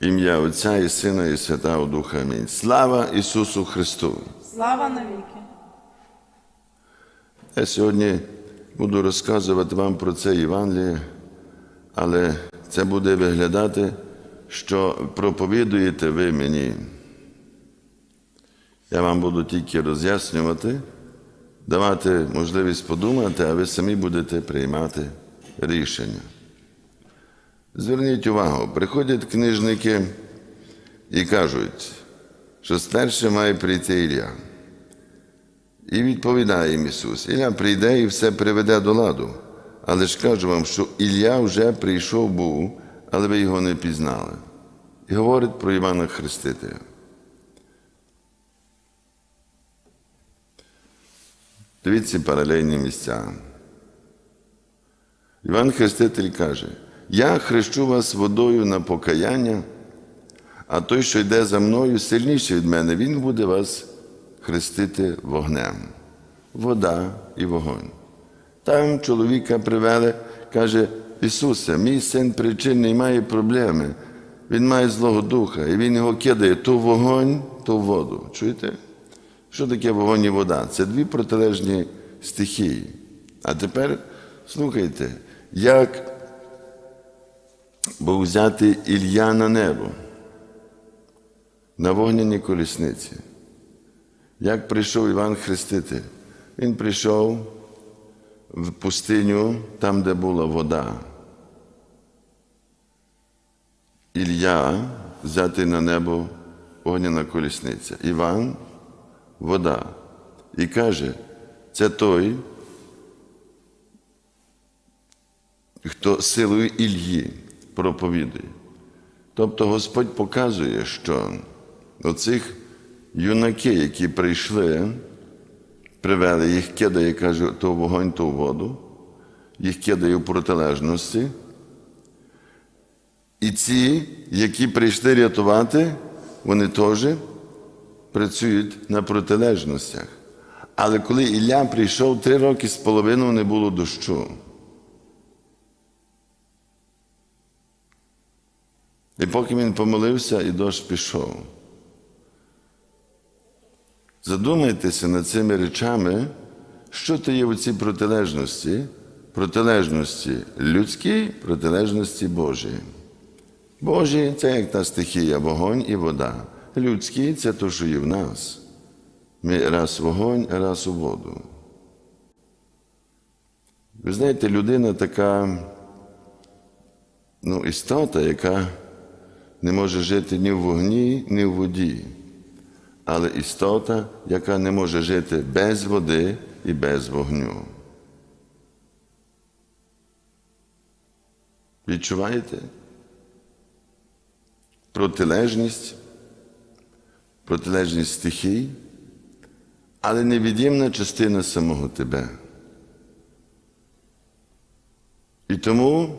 Ім'я Отця і Сина, і Святого Духа. Амінь. Слава Ісусу Христу! Слава навіки. Я сьогодні буду розказувати вам про це Євангеліє, але це буде виглядати, що проповідуєте ви мені. Я вам буду тільки роз'яснювати, давати можливість подумати, а ви самі будете приймати рішення. Зверніть увагу, приходять книжники і кажуть, що спершу має прийти Ілля. І відповідає їм Ісус: Ілля прийде і все приведе до ладу. Але ж кажу вам, що Ілля вже прийшов був, але ви його не пізнали. І говорить про Івана Хрестителя. Дивіться паралельні місця. Іван Хреститель каже: Я хрещу вас водою на покаяння, а той, що йде за мною, сильніший від мене, він буде вас хрестити вогнем. Вода і вогонь. Там чоловіка привели, каже, Ісусе, мій син причинний має проблеми. Він має Злого Духа, і він його кидає то в вогонь, то воду. Чуєте? Що таке вогонь і вода? Це дві протилежні стихії. А тепер слухайте, як був взяти Ілля на небо на вогняній колісниці. Як прийшов Іван Хреститель? Він прийшов в пустиню, там, де була вода. Ілля взяти на небо вогняна колісниця. Іван вода. І каже, це той, хто силою Ільї проповідує. Тобто Господь показує, що оцих юнаки, які прийшли, привели, їх кидає, каже, то в вогонь, то в воду, їх кидає в протилежності. І ці, які прийшли рятувати, вони теж працюють на протилежностях. Але коли Ілля прийшов, три роки з половиною не було дощу. І поки він помолився, і дощ пішов. Задумайтеся над цими речами, що то є у цій протилежності, протилежності людській, протилежності Божій. Божі це як та стихія, вогонь і вода. Людський це то, що є в нас. Ми раз вогонь, раз у воду. Ви знаєте, людина така ну, істота, яка не може жити ні в вогні, ні в воді. Але істота, яка не може жити без води і без вогню. Відчуваєте? Протилежність, протилежність стихій, але невід'ємна частина самого тебе. І тому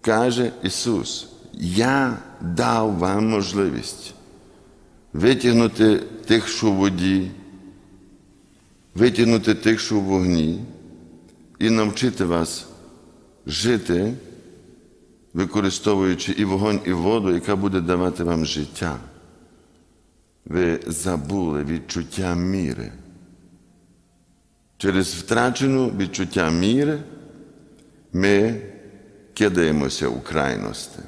каже Ісус, я дав вам можливість витягнути тих, що в воді, витягнути тих, що в вогні, і навчити вас жити, використовуючи і вогонь, і воду, яка буде давати вам життя. Ви забули відчуття міри. Через втрачену відчуття міри ми кидаємося у крайності.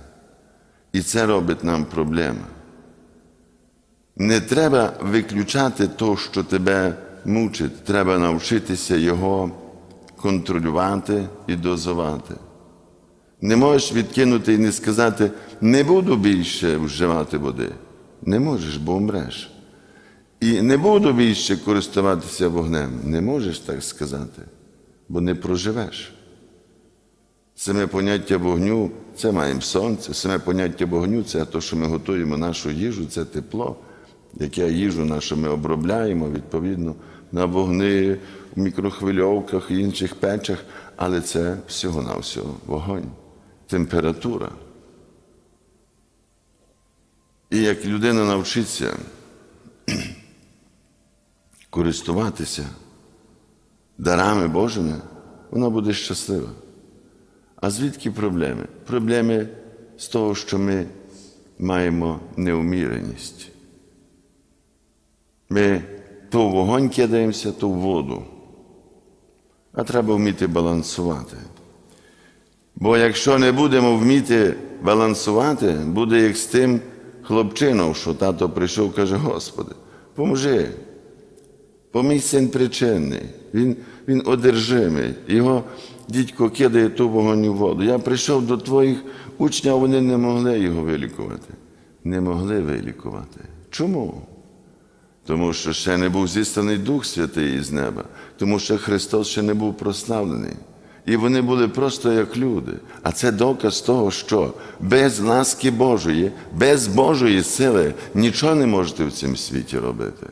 І це робить нам проблему. Не треба виключати то, що тебе мучить, треба навчитися його контролювати і дозувати. Не можеш відкинути і не сказати, не буду більше вживати води. Не можеш, бо умреш. І не буду більше користуватися вогнем. Не можеш так сказати, бо не проживеш. Саме поняття вогню це маємо сонце, саме поняття вогню це те, що ми готуємо нашу їжу, це тепло, яке їжу нашу ми обробляємо, відповідно, на вогни, в мікрохвильовках і інших печах, але це всього-навсього вогонь, температура. І як людина навчиться користуватися дарами Божими, вона буде щаслива. А звідки проблеми? Проблеми з того, що ми маємо неуміреність. Ми то в вогонь кидаємося, то в воду. А треба вміти балансувати. Бо якщо не будемо вміти балансувати, буде як з тим хлопчином, що тато прийшов, каже, Господи, поможи. Бо мій син причинний, він, він одержимий. Його дідько кидає ту вогонь у воду. Я прийшов до твоїх учнів, а вони не могли його вилікувати. Не могли вилікувати. Чому? Тому що ще не був зістаний Дух Святий із неба, тому що Христос ще не був прославлений. І вони були просто як люди. А це доказ того, що без ласки Божої, без Божої сили нічого не можете в цьому світі робити.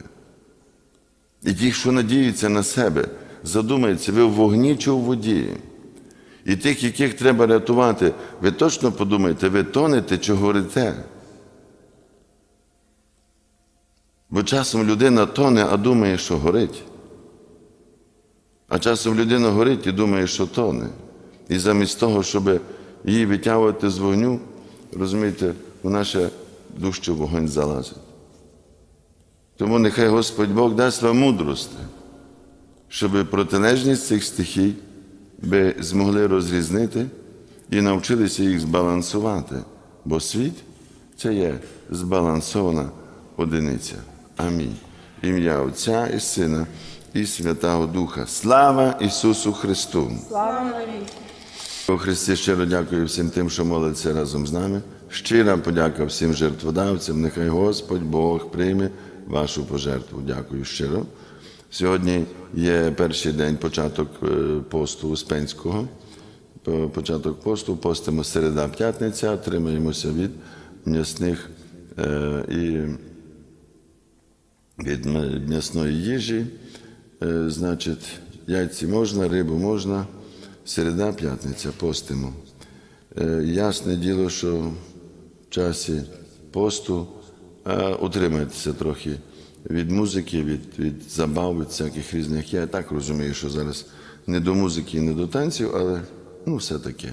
І ті, що надіються на себе, задумаються, ви в вогні чи в воді. І тих, яких треба рятувати, ви точно подумайте, ви тонете чи горите. Бо часом людина тоне, а думає, що горить. А часом людина горить і думає, що тоне. І замість того, щоб її витягувати з вогню, розумієте, вона ще дужче вогонь залазить. Тому нехай Господь Бог дасть вам мудрості, щоб протилежність цих стихій ви змогли розрізнити і навчилися їх збалансувати. Бо світ це є збалансована одиниця. Амінь. Ім'я Отця і Сина і Святого Духа. Слава Ісусу Христу! Слава. У Христі щиро дякую всім тим, що моляться разом з нами. Щира подяка всім жертводавцям. Нехай Господь Бог прийме вашу пожертву. Дякую щиро. Сьогодні є перший день початок е, посту Успенського. Початок посту, постимо середа п'ятниця, отримаємося від м'ясних е, і від м'ясної їжі. Е, Значить, яйці можна, рибу можна, середа, п'ятниця постимо. Е, Ясне діло, що в часі посту е, утримайтеся трохи від музики, від, від забав, від всяких різних. Я так розумію, що зараз не до музики не до танців, але ну, все таке.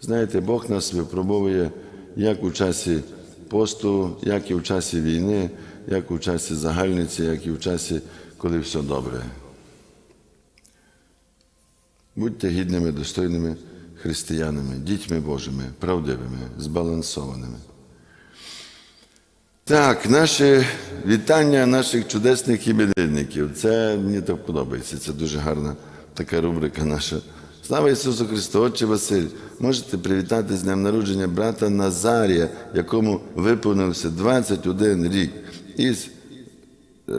Знаєте, Бог нас випробовує як у часі посту, як і в часі війни, як у часі загальниці, як і в часі, коли все добре. Будьте гідними, достойними християнами, дітьми Божими, правдивими, збалансованими. Так, наше вітання наших чудесних іменинників. Це мені так подобається. Це дуже гарна така рубрика наша. Слава Ісусу Христу, Отче Василь, можете привітати з днем народження брата Назарія, якому виповнився 21 рік із е,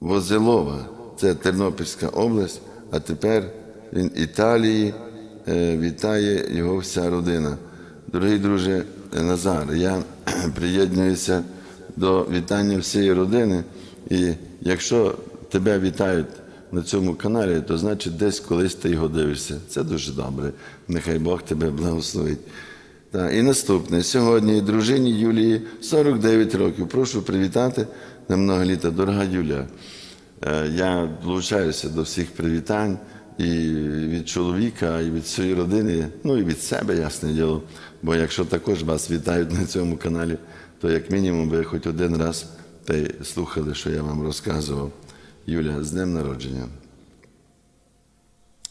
Возилова, це Тернопільська область, а тепер він Італії е, вітає його вся родина. Дорогий друже Назар, я приєднуюся до вітання всієї родини. І якщо тебе вітають на цьому каналі, то значить десь колись ти його дивишся. Це дуже добре. Нехай Бог тебе благословить. Так, і наступне. Сьогодні дружині Юлії 49 років. Прошу привітати на много літа. Дорога Юлія, е, я долучаюся до всіх привітань і від чоловіка, і від своєї родини, ну і від себе, ясне діло. Бо якщо також вас вітають на цьому каналі, то як мінімум ви хоч один раз та й слухали, що я вам розказував. Юля, з днем народження.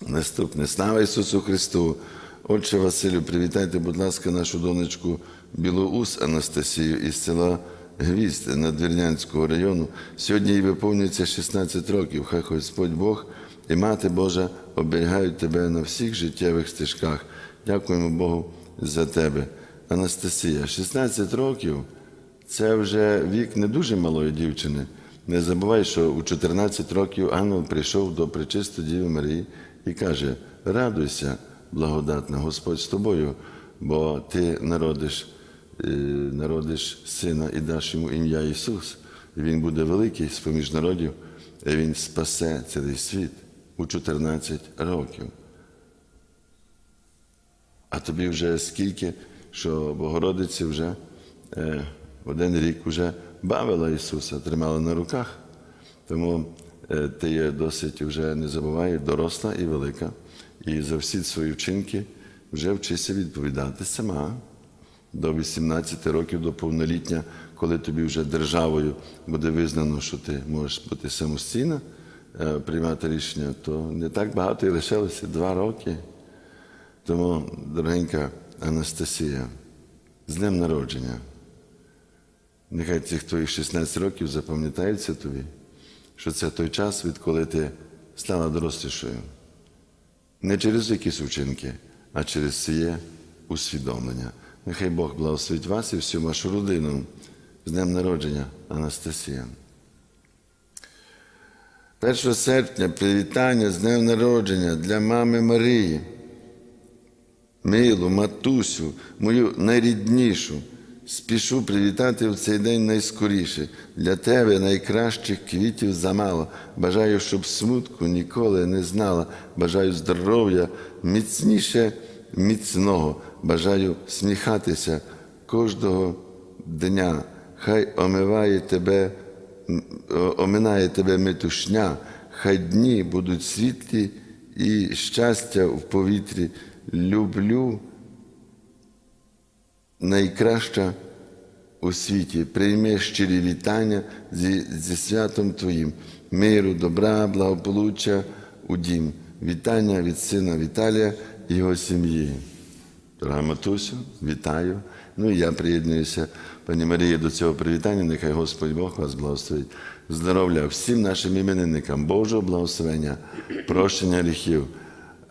Наступне. Слава Ісусу Христу! Отче Василю, привітайте, будь ласка, нашу донечку Білоус Анастасію із села Гвізд Надвірнянського району. Сьогодні їй виповнюється 16 років. Хай Господь Бог і Мати Божа оберігають тебе на всіх життєвих стежках. Дякуємо Богу за тебе. Анастасія, 16 років це вже вік не дуже малої дівчини. Не забувай, що у 14 років ангел прийшов до Пречистої Діви Марії і каже: радуйся, благодатна, Господь з тобою, бо ти народиш, е, народиш сина і даш йому ім'я Ісус. І Він буде великий з поміж народів, і Він спасе цілий світ у 14 років. А тобі вже скільки, що Богородиці вже е, один рік вже бавила Ісуса, тримала на руках. Тому е, ти є досить вже не забувай, доросла і велика. І за всі свої вчинки вже вчися відповідати сама. до 18 років до повноліття, коли тобі вже державою буде визнано, що ти можеш бути самостійно е, приймати рішення, то не так багато і лишилося два роки. Тому, дорогенька Анастасія, з днем народження. Нехай цих твоїх 16 років запам'ятається тобі, що це той час, відколи ти стала дорослішою. Не через якісь вчинки, а через ціє усвідомлення. Нехай Бог благословить вас і всю вашу родину з днем народження, Анастасія. 1 серпня привітання з днем народження для мами Марії. Милу, матусю, мою найріднішу, спішу привітати в цей день найскоріше. Для тебе найкращих квітів замало. Бажаю, щоб смутку ніколи не знала. Бажаю здоров'я міцніше міцного. Бажаю сміхатися кожного дня. Хай омиває тебе, оминає тебе метушня, хай дні будуть світлі і щастя в повітрі. Люблю найкраща у світі. Прийми щирі вітання зі, зі святом Твоїм, миру, добра, благополуччя у дім. Вітання від сина Віталія і його сім'ї. Дорога Матусю, вітаю. Ну і я приєднуюся, пані Марії, до цього привітання. Нехай Господь Бог вас благословить. Здоров'я всім нашим іменинникам, Божого благословення, прощення гріхів,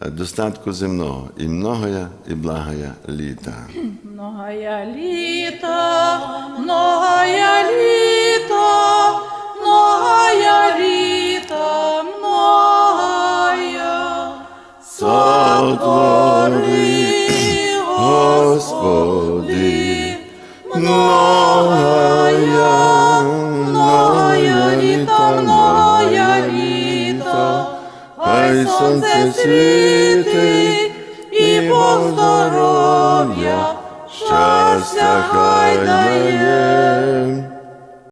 е, достатку земного і многоя і благая літа. Многое літо, многое літо, многое літо, многое. Сотвори, сонце світить, і Бог здоров'я, щастя хай дає.